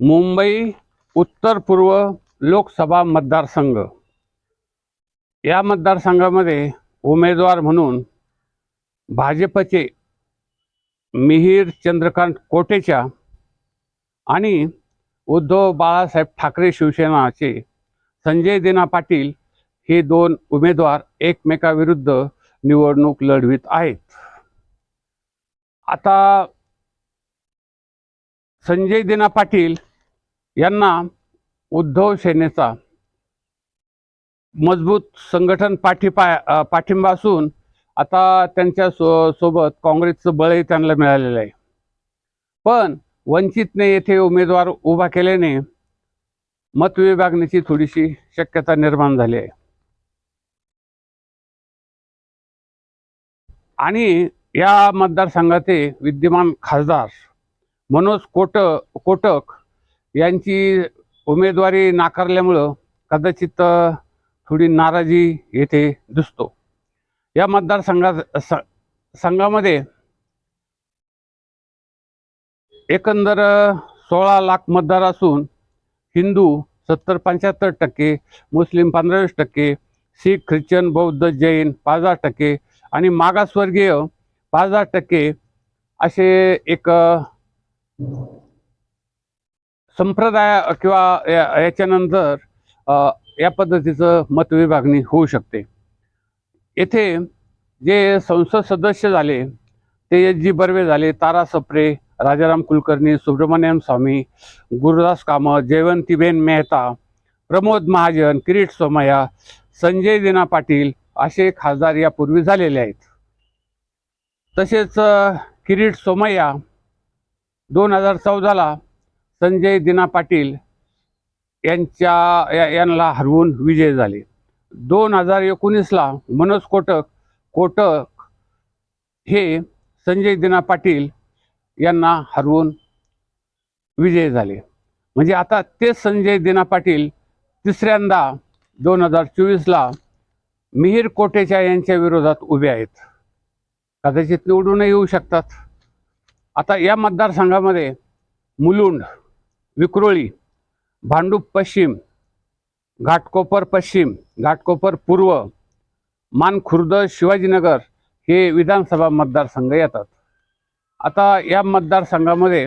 मुंबई उत्तर पूर्व लोकसभा मतदारसंघ. या मतदारसंघामध्ये उमेदवार म्हणून भाजपचे मिहीर चंद्रकांत कोटेच्या आणि उद्धव बाळासाहेब ठाकरे शिवसेनाचे संजय दिना पाटील हे दोन उमेदवार एकमेकाविरुद्ध निवडणूक लढवित आहेत. आता संजय दिना पाटील यांना उद्धव सेनेचा मजबूत संघटन पाठिपा पाठिंबा असून आता त्यांच्या सो सोबत काँग्रेसचं बळही त्यांना मिळालेलं आहे. पण वंचितने येथे उमेदवार उभा केल्याने मतविभागणीची थोडीशी शक्यता निर्माण झाली आहे. आणि या मतदारसंघाचे विद्यमान खासदार मनोज कोट कोटक यांची उमेदवारी नाकारल्यामुळं कदाचित थोडी नाराजी येथे दिसतो. या मतदारसंघात संघामध्ये एकंदर सोळा लाख मतदार असून हिंदू सत्तर पंच्याहत्तर टक्के मुस्लिम पंधरावीस टक्के शीख ख्रिश्चन बौद्ध जैन पाच हजार टक्के आणि मागासवर्गीय पाच हजार टक्के असे एक संप्रदाय किंवा या- याच्यानंतर या पद्धतीचं मतविभागणी होऊ शकते. येथे जे संसद सदस्य झाले ते एस जी बर्वे झाले तारा सप्रे राजाराम कुलकर्णी सुब्रमण्यम स्वामी गुरुदास कामत जयवंतीबेन मेहता प्रमोद महाजन किरीट सोमय्या संजय दिना पाटील असे खासदार यापूर्वी झालेले आहेत. तसेच किरीट सोमय्या दोन हजार चौदाला संजय दिना पाटील यांच्या या- यांना हरवून विजय झाले. दोन हजार एकोणीसला मनोज कोटक कोटक हे संजय दिना पाटील यांना हरवून विजय झाले. म्हणजे आता तेच संजय दिना पाटील तिसऱ्यांदा दोन हजार चोवीसला मिहीर कोटेच्या यांच्या विरोधात उभे आहेत. कदाचित निवडूनही येऊ शकतात. आता या मतदारसंघामध्ये मुलुंड विक्रोळी भांडूप पश्चिम घाटकोपर पश्चिम घाटकोपर पूर्व मानखुर्द शिवाजीनगर हे विधानसभा मतदारसंघ येतात. आता या मतदारसंघामध्ये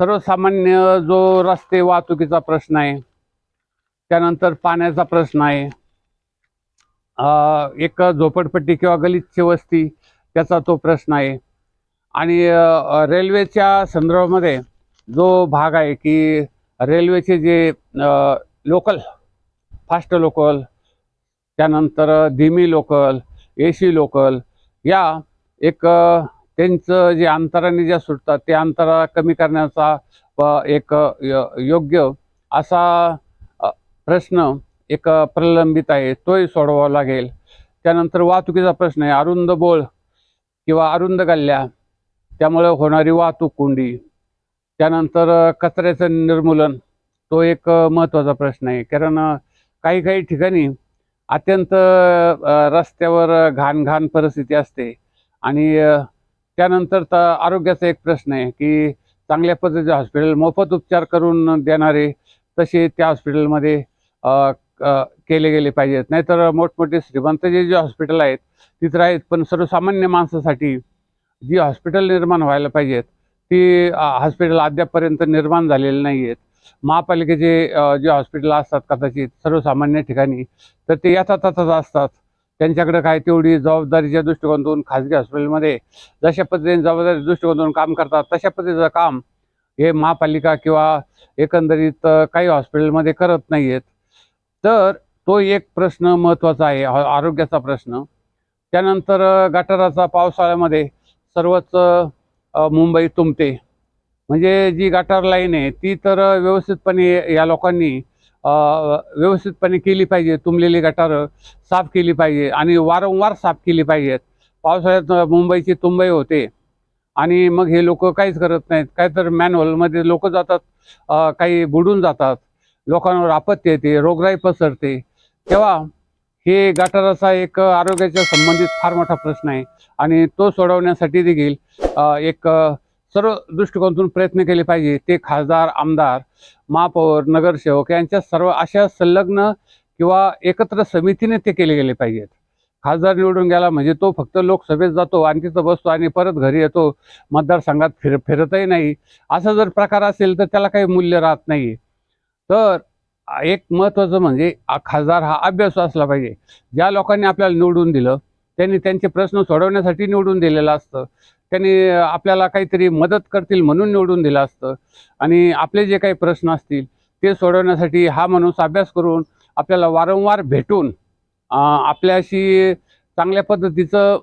सर्वसामान्य जो रस्ते वाहतुकीचा प्रश्न आहे त्यानंतर पाण्याचा प्रश्न आहे एक झोपडपट्टी किंवा गलिच्छ वस्ती त्याचा तो प्रश्न आहे. आणि रेल्वेच्या संदर्भामध्ये जो भाग आहे की रेल्वेचे जे लोकल फास्ट लोकल त्यानंतर धीमी लोकल ए सी लोकल या एक त्यांचं जे अंतराने ज्या सुटतात ते अंतरा कमी करण्याचा एक य- योग्य असा प्रश्न एक प्रलंबित आहे तोही सोडवावा लागेल. त्यानंतर वाहतुकीचा प्रश्न आहे अरुंद बोळ किंवा अरुंद गल्ल्या त्यामुळे होणारी वाहतूक कोंडी. त्यानंतर कचऱ्याचं निर्मूलन तो एक महत्त्वाचा प्रश्न आहे. कारण काही काही ठिकाणी अत्यंत रस्त्यावर घाण घाण परिस्थिती असते. आणि त्यानंतर तर आरोग्याचा एक प्रश्न आहे की चांगल्या पद्धतीचे हॉस्पिटल मोफत उपचार करून देणारे तसे त्या हॉस्पिटलमध्ये केले गेले पाहिजेत. नाहीतर मोठमोठे श्रीमंत जे जे हॉस्पिटल आहेत तिथं आहेत पण सर्वसामान्य माणसासाठी जी हॉस्पिटल निर्माण व्हायला पाहिजेत ती हॉस्पिटल अद्यापपर्यंत निर्माण झालेली नाही आहेत महापालिकेचे जे हॉस्पिटल असतात कदाचित सर्वसामान्य ठिकाणी तर ते यथातथाच असतात. त्यांच्याकडे काय तेवढी जबाबदारीच्या दृष्टिकोनातून खाजगी हॉस्पिटलमध्ये जशा पद्धतीने जबाबदारी दृष्टिकोनातून काम करतात तशा पद्धतीचं काम हे महापालिका किंवा एकंदरीत काही हॉस्पिटलमध्ये करत नाही आहेत तर तो एक प्रश्न महत्त्वाचा आहे आरोग्याचा प्रश्न. त्यानंतर गटाराचा पावसाळ्यामध्ये सर्वच मुंबई तुंबते म्हणजे जी गटार लाईन आहे ती तर व्यवस्थितपणे या लोकांनी व्यवस्थितपणे केली पाहिजे. तुंबलेली गटारं साफ केली पाहिजे आणि वारंवार साफ केली पाहिजेत पावसाळ्यात मुंबईची तुंबई होते. आणि मग हे लोक काहीच करत नाहीत. काय तर मॅनहोलमध्ये लोक जातात काही बुडून जातात. लोकांवर आपत्ती येते रोगराई पसरते. तेव्हा हे गटाराचा एक आरोग्याच्या संबंधित फार मोठा प्रश्न आहे. आणि तो सोडवण्यासाठी देखील एक सर्व दृष्टिकोनातून प्रयत्न केले पाहिजे. ते खासदार आमदार महापौर नगरसेवक यांच्या सर्व अशा संलग्न किंवा एकत्र समितीने ते केले गेले पाहिजेत. खासदार निवडून गेला म्हणजे तो फक्त लोकसभेत जातो आणि तिथं बसतो आणि परत घरी येतो. मतदारसंघात फिर फिरतही नाही. असा जर प्रकार असेल तर त्याला काही मूल्य राहत नाही तर एक महत्त्वाचं म्हणजे खासदार हा अभ्यास असला पाहिजे. ज्या लोकांनी आपल्याला निवडून दिलं त्यांनी त्यांचे प्रश्न सोडवण्यासाठी निवडून दिलेलं असतं. त्यांनी आपल्याला काहीतरी मदत करतील म्हणून निवडून दिलं असतं. आणि आपले जे काही प्रश्न असतील ते सोडवण्यासाठी हा माणूस अभ्यास करून आपल्याला वारंवार भेटून आपल्याशी चांगल्या पद्धतीचं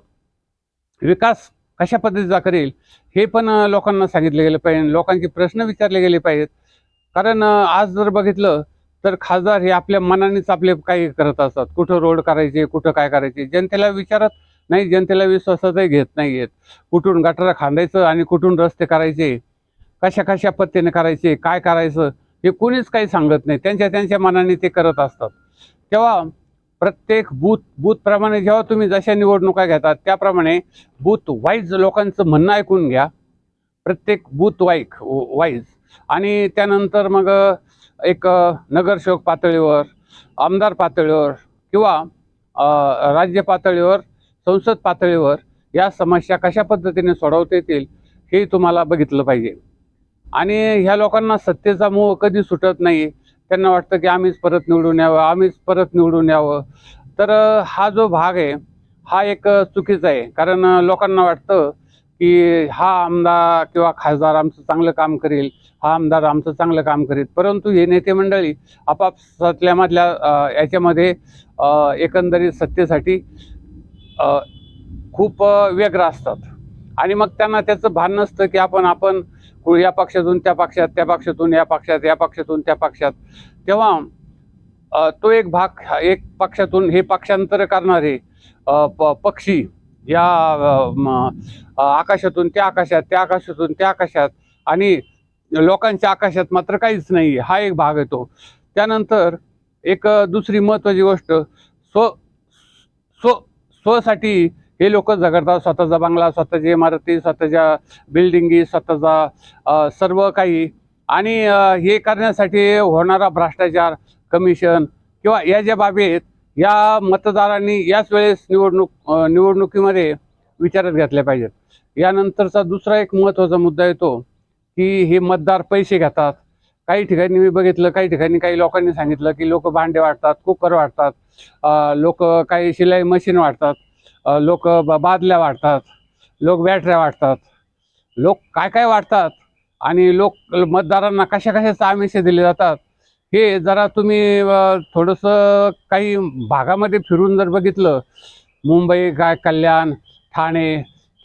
विकास कशा पद्धतीचा करेल हे पण लोकांना सांगितले गेलं पाहिजे. लोकांचे प्रश्न विचारले गेले पाहिजेत. कारण आज जर बघितलं तर खासदार हे आपल्या मनानेच आपले काही करत असतात. कुठं रोड करायचे कुठं काय करायचे जनतेला विचारत नाही जनतेला विश्वासातही घेत नाही आहेत कुठून गटारा खांदायचं आणि कुठून रस्ते करायचे? कशा कशा पत्तीने करायचे? काय करायचं? हे कोणीच काही सांगत नाही. त्यांच्या त्यांच्या मनाने ते करत असतात. तेव्हा प्रत्येक बूथ बूथप्रमाणे जेव्हा तुम्ही जशा निवडणुका घेतात त्याप्रमाणे बूथ वाईज लोकांचं म्हणणं ऐकून घ्या. प्रत्येक बूथ वाईक वाईज. आणि त्यानंतर मग एक नगरसेवक पातळीवर आमदार पातळीवर किंवा राज्य पातळीवर संसद पातळीवर या समस्या कशा पद्धतीने सोडवता येतील हे तुम्हाला बघितलं पाहिजे. आणि ह्या लोकांना सत्तेचा मोह कधी सुटत नाही. त्यांना वाटतं की आम्हीच परत निवडून यावं आम्हीच परत निवडून यावं. तर हा जो भाग आहे हा एक चुकीचा आहे. कारण लोकांना वाटतं की हा आमदार किंवा खासदार आमचं चांगलं काम करेल हा आमदार आमचं चांगलं काम करेल परंतु हे नेते मंडळी आपापसातल्यामधल्या याच्यामध्ये एकंदरीत सत्तेसाठी खूप व्यग्र असतात. आणि मग त्यांना त्याचं भान नसतं की आपण आपण या पक्षातून त्या पक्षात त्या पक्षातून या पक्षात या पक्षातून त्या पक्षात. तेव्हा तो एक भाग एक पक्षातून हे पक्षांतर करणारे प पक्षी या आकाशातून त्या आकाशात त्या आकाशातून त्या आकाशात आणि लोकांच्या आकाशात मात्र काहीच नाही हा एक भाग येतो. त्यानंतर एक दुसरी महत्त्वाची गोष्ट स्व स्व स्वसाठी हे लोक झगडतात स्वतःचा बंगला स्वतःची इमारती स्वतःच्या बिल्डिंगी स्वतःचा सर्व काही. आणि हे करण्यासाठी होणारा भ्रष्टाचार कमिशन किंवा या ज्या बाबी आहेत या मतदारांनी याच वेळेस निवडणूक निवडणुकीमध्ये विचारात घेतल्या पाहिजेत. यानंतरचा दुसरा एक महत्त्वाचा मुद्दा येतो की हे मतदार पैसे घेतात. काही ठिकाणी मी बघितलं काही ठिकाणी काही लोकांनी सांगितलं की लोक भांडे वाटतात कुकर वाटतात लोक काही शिलाई मशीन वाटतात लोक बादल्या वाटतात लोक बॅटऱ्या वाटतात लोक काय काय वाटतात आणि लोक मतदारांना कशा कशाचे आमिष दिले जातात हे जरा तुम्ही थोडंसं काही भागामध्ये फिरून जर बघितलं मुंबई काय कल्याण ठाणे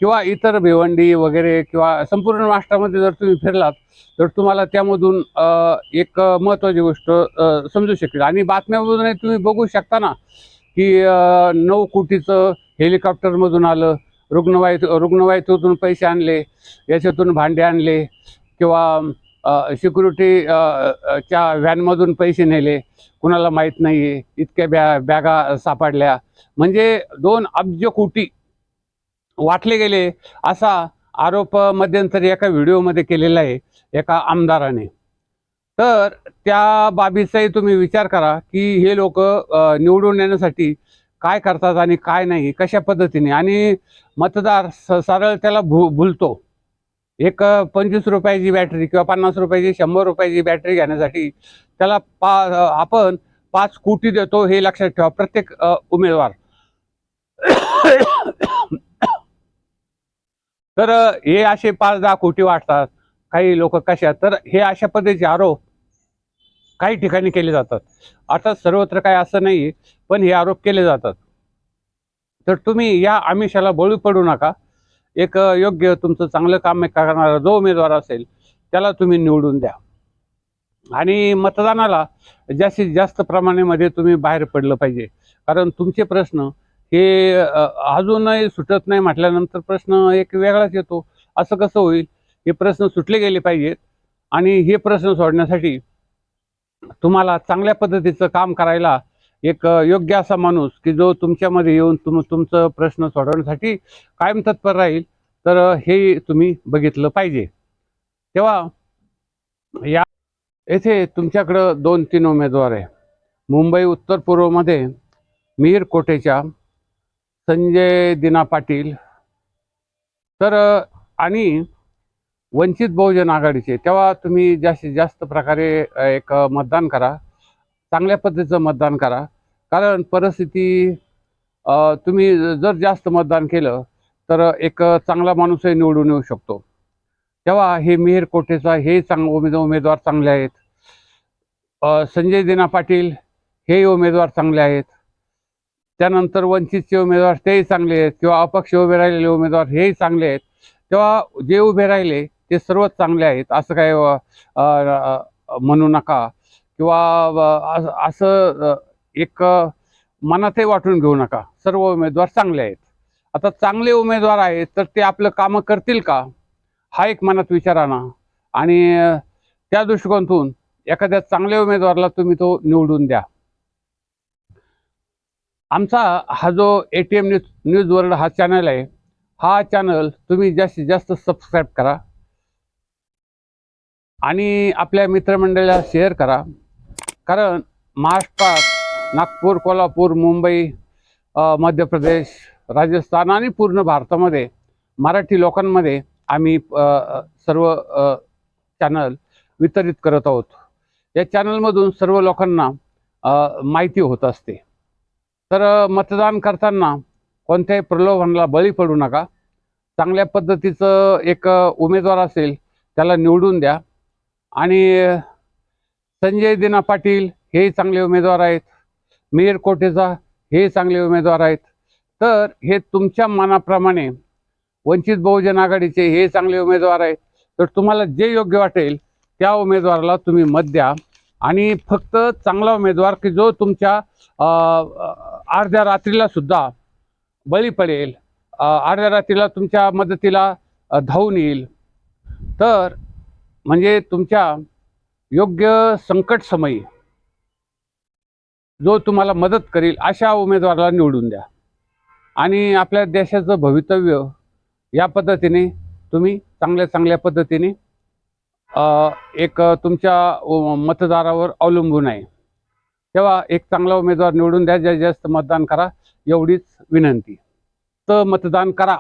किंवा इतर भिवंडी वगैरे किंवा संपूर्ण महाराष्ट्रामध्ये जर तुम्ही फिरलात तर तुम्हाला त्यामधून एक महत्त्वाची गोष्ट समजू शकेल. आणि बातम्यामधूनही तुम्ही बघू शकता ना की नऊ कोटीचं हेलिकॉप्टरमधून आलं रुग्णवाहित रुग्णवाहितूतून पैसे आणले याच्यातून भांडे आणले किंवा सिक्युरिटी च्या व्हॅनमधून पैसे नेले. कुणाला माहीत नाही आहे इतक्या बॅ बॅगा सापडल्या. म्हणजे दोन अब्ज कोटी वाटले गेले असा आरोप मध्यंतरी एका व्हिडिओमध्ये केलेला आहे एका आमदाराने. तर त्या बाबीचाही तुम्ही विचार करा की हे लोक निवडून येण्यासाठी काय करतात आणि काय नाही कशा पद्धतीने? आणि मतदार स सरळ त्याला भू भुलतो. एक पंचवीस रुपयाची बॅटरी किंवा पन्नास रुपयाची शंभर रुपयाची बॅटरी घेण्यासाठी त्याला पा आपण पाच कोटी देतो हे लक्षात ठेवा. प्रत्येक उमेदवार. तर हे असे पाच दहा कोटी वाटतात. काही लोक कशा तर हे अशा पद्धतीचे आरोप काही ठिकाणी केले जातात. अर्थात सर्वत्र काय असं नाही पण हे आरोप केले जातात. तर तुम्ही या आमिषाला बळी पडू नका. एक योग्य तुमचं चांगलं काम करणारा जो उमेदवार असेल त्याला तुम्ही निवडून द्या. आणि मतदानाला जास्तीत जास्त प्रमाणामध्ये तुम्ही बाहेर पडलं पाहिजे. कारण तुमचे प्रश्न हे अजूनही सुटत नाही म्हटल्यानंतर प्रश्न एक वेगळाच येतो. असं कसं होईल? हे प्रश्न सुटले गेले पाहिजेत आणि हे प्रश्न सोडण्यासाठी तुम्हाला चांगल्या पद्धतीचं काम करायला एक योग्य असा माणूस की जो तुमच्यामध्ये येऊन तुम तुमचं प्रश्न सोडवण्यासाठी कायम तत्पर राहील तर हे तुम्ही बघितलं पाहिजे. तेव्हा या येथे तुमच्याकडं दोन तीन उमेदवार आहे. मुंबई उत्तर पूर्वमध्ये मीर कोटेच्या संजय दिना पाटील तर आणि वंचित बहुजन आघाडीचे. तेव्हा तुम्ही जास्तीत जास्त प्रकारे एक मतदान करा. चांगल्या पद्धतीचं मतदान करा. कारण परिस्थिती तुम्ही जर जास्त मतदान केलं तर एक चांगला माणूसही निवडून येऊ शकतो. तेव्हा हे मिहीर कोटेचा हे चांग उमेद उमेदवार चांगले आहेत. संजय दिना पाटील हेही उमेदवार चांगले आहेत. त्यानंतर वंचितचे उमेदवार तेही चांगले आहेत किंवा अपक्ष उभे राहिलेले उमेदवार हेही चांगले आहेत. तेव्हा जे उभे राहिले ते सर्वच चांगले आहेत असं काय अ, म्हणू नका. किंवा असं एक मनातही वाटून घेऊ नका. सर्व उमेदवार चांगले आहेत. आता चांगले उमेदवार आहेत तर ते आपलं कामं करतील का? हा एक मनात विचार आणा. आणि त्या दृष्टिकोनातून एखाद्या चांगल्या उमेदवाराला तुम्ही तो निवडून द्या. आमचा हा जो A T M news news world हा चॅनल आहे हा चॅनल तुम्ही जास्तीत जास्त सबस्क्राईब करा. आणि आपल्या मित्रमंडळीला शेअर करा. कारण महाराष्ट्रात नागपूर कोल्हापूर मुंबई मध्य प्रदेश राजस्थान आणि पूर्ण भारतामध्ये मराठी लोकांमध्ये आम्ही सर्व चॅनल वितरित करत आहोत. या चॅनलमधून सर्व लोकांना माहिती होत असते. तर मतदान करताना कोणत्याही प्रलोभनाला बळी पडू नका. चांगल्या पद्धतीचं एक उमेदवार असेल त्याला निवडून द्या. आणि संजय दिना पाटील हे चांगले उमेदवार आहेत. मिहीर कोटेचा हे चांगले उमेदवार आहेत. तर हे तुमच्या मनाप्रमाणे वंचित बहुजन आघाडीचे हे चांगले उमेदवार आहेत. तर तुम्हाला जे योग्य वाटेल त्या उमेदवाराला तुम्ही मत द्या. आणि फक्त चांगला उमेदवार की जो तुमच्या अर्ध्या रात्रीला सुद्धा बळी पडेल. अर्ध्या रात्रीला तुमच्या मदतीला धावून येईल. तर म्हणजे तुमच्या योग्य संकट समयी जो तुम्हाला मदत करील अशा उमेदवाराला निवडून द्या. आणि आपल्या देशाचं भवितव्य या पद्धतीने तुम्ही चांगल्या चांगल्या पद्धतीने एक तुमच्या मतदारावर अवलंबून आहे. तेव्हा एक चांगला उमेदवार निवडून द्या जास्तीत जास्त मतदान करा एवढीच विनंती. तर मतदान करा.